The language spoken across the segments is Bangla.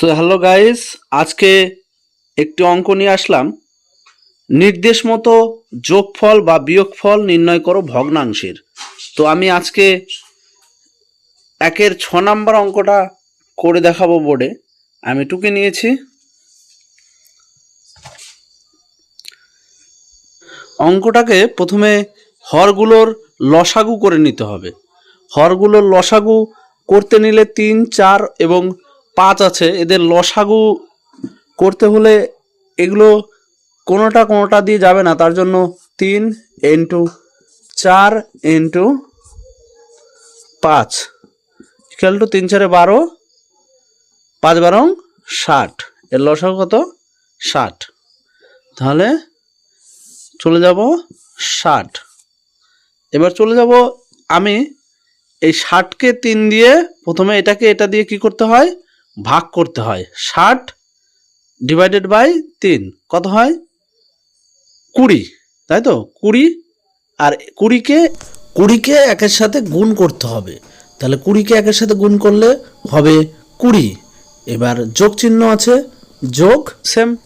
সো হ্যালো গাইস আজকে একটি অঙ্ক নিয়ে আসলাম। নির্দেশ মতো যোগফল বা বিয়োগফল নির্ণয় করো ভগ্নাংশের। তো আমি আজকে একের ছ নাম্বার অঙ্কটা করে দেখাবো বোর্ডে। আমি টুকে নিয়েছি। অঙ্কটাকে প্রথমে হরগুলোর লসাগু করে নিতে হবে। হরগুলোর লসাগু করতে নিলে তিন, চার এবং পাঁচ আছে, এদের লসাগু করতে হলে এগুলো কোনোটা কোনোটা দিয়ে যাবে না, তার জন্য তিন ইন্টু চার ইন্টু পাঁচ। ইকাল টু তিন চারে বারো, পাঁচ বারং ষাট। এর লসাগু কত? ষাট। তাহলে চলে যাব ষাট। এবার চলে যাব আমি এই ষাটকে তিন দিয়ে প্রথমে এটাকে এটা দিয়ে কি করতে হয়? ভাগ করতে হয়। ষাট ডিভাইডেড বাই তিন, কত হয়? কুড়ি, তাই তো? কুড়ি আর কুড়িকে কুড়িকে একের সাথে গুণ করতে হবে। তাহলে কুড়িকে একের সাথে গুণ করলে হবে কুড়ি। এবার যোগ চিহ্ন আছে। যোগ সেম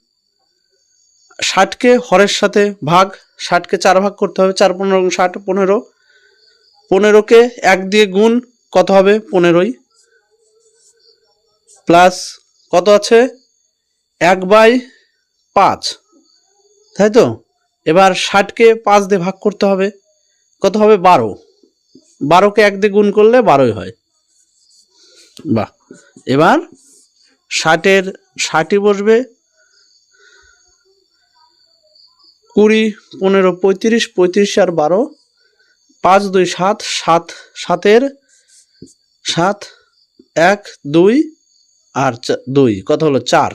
ষাটকে হরের সাথে ভাগ, ষাটকে চার ভাগ করতে হবে, চার পনেরো ষাট, পনেরো। পনেরোকে এক দিয়ে গুণ কত হবে? পনেরোই। প্লাস কত আছে? এক বাই পাঁচ। তাই তো? এবার ষাটকে পাঁচ দিয়ে ভাগ করতে হবে। কত হবে? বারো। বারোকে এক দিয়ে গুণ করলে বারোই হয়। বাহ। এবার ষাটের, ষাটই বসবে। কুড়ি, পনেরো, পঁয়ত্রিশ পঁয়ত্রিশ আর বারো। পাঁচ, দুই, সাত সাত, সাতের সাত, এক, দুই আর দুই, কত হলো? চার।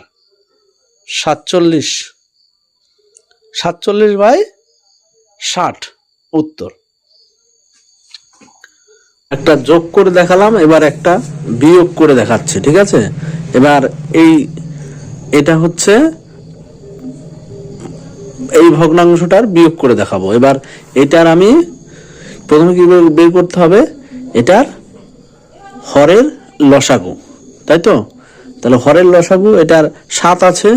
সাতচল্লিশ। সাতচল্লিশ বাই ষাট, উত্তর। একটা যোগ করে দেখালাম, এবার একটা বিয়োগ করে দেখাচ্ছে, ঠিক আছে? এবার এই, এটা হচ্ছে এই ভগ্নাংশটার বিয়োগ করে দেখাবো। এবার এটার আমি প্রথমে কি বের করতে হবে? এটার হরের লসাগু, তাই তো? তাহলে হরের লসাগু, এটার সাত আছে,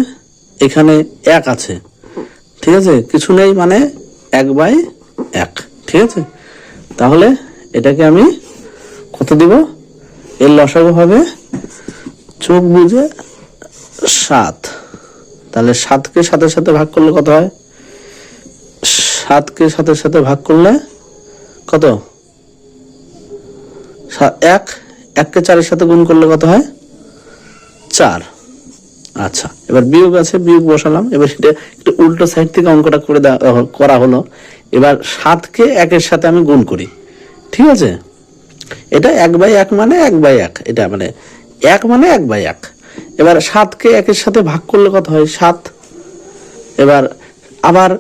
এখানে এক আছে। ঠিক আছে? কিছু নেই মানে এক বাই এক। ঠিক আছে? তাহলে এটাকে আমি কত দিব? এর লসাগু হবে চোখ বুঝে সাত। তাহলে সাতকে সাথে সাথে ভাগ করলে কত হয়? সাতকে সাথে সাথে ভাগ করলে কত? এক। এককে চারের সাথে গুণ করলে কত হয়? চার। আচ্ছা এবার বিয়োগ আছে, বিয়োগ বসালাম। এবার সেটা একটু উল্টো সাইড থেকে অঙ্কটা করে করা হলো। এবার সাতকে একের সাথে আমি গুণ করি। ঠিক আছে? এটা এক বাই এক মানে এক বাই এক। এটা মানে এক মানে এক বাই এক। এবার সাতকে একের সাথে ভাগ করলে কত হয়? সাত। এবার আবার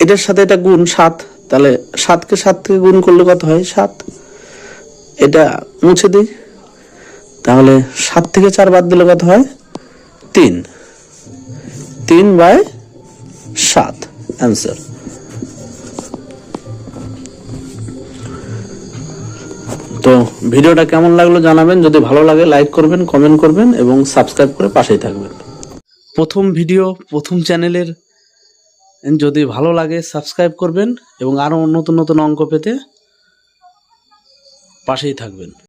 এটার সাথে এটা গুণ সাত। তাহলে সাতকে সাত থেকে গুণ করলে কত হয়? সাত। এটা মুছে দিই। তাহলে সাত থেকে চার বাদ দিলে কত হয়? তিন। তিন বাই সাত অ্যান্সার তো ভিডিওটা কেমন লাগল জানাবেন, যদি ভালো লাগে লাইক করবেন কমেন্ট করবেন এবং সাবস্ক্রাইব করে পাশেই থাকবেন। প্রথম ভিডিও, প্রথম চ্যানেলের যদি ভালো লাগে সাবস্ক্রাইব করবেন এবং আরও নতুন নতুন অঙ্ক পেতে পাশেই থাকবেন।